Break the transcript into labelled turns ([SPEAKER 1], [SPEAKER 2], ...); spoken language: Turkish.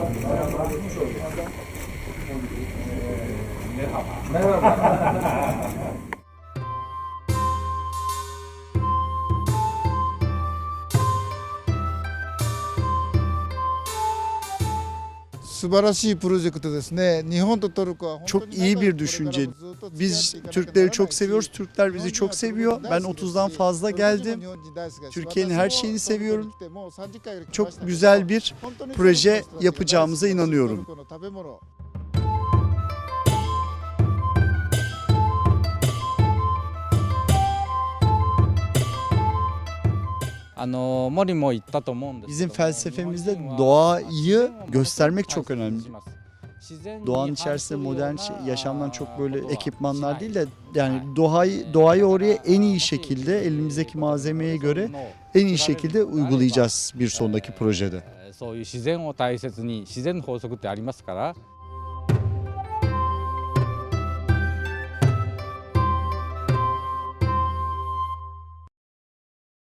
[SPEAKER 1] Merhaba. Merhaba. Çok iyi bir düşünce. Biz Türkleri çok seviyoruz, Türkler bizi çok seviyor. Ben 30'dan fazla geldim. Türkiye'nin her şeyini seviyorum. Çok güzel bir proje yapacağımıza inanıyorum. Bizim felsefemizde doğayı göstermek çok önemli. Doğanın içerisinde modern şey, yaşamdan çok böyle ekipmanlar değil de yani doğayı, doğayı oraya en iyi şekilde elimizdeki malzemeye göre en iyi şekilde uygulayacağız bir sondaki projede.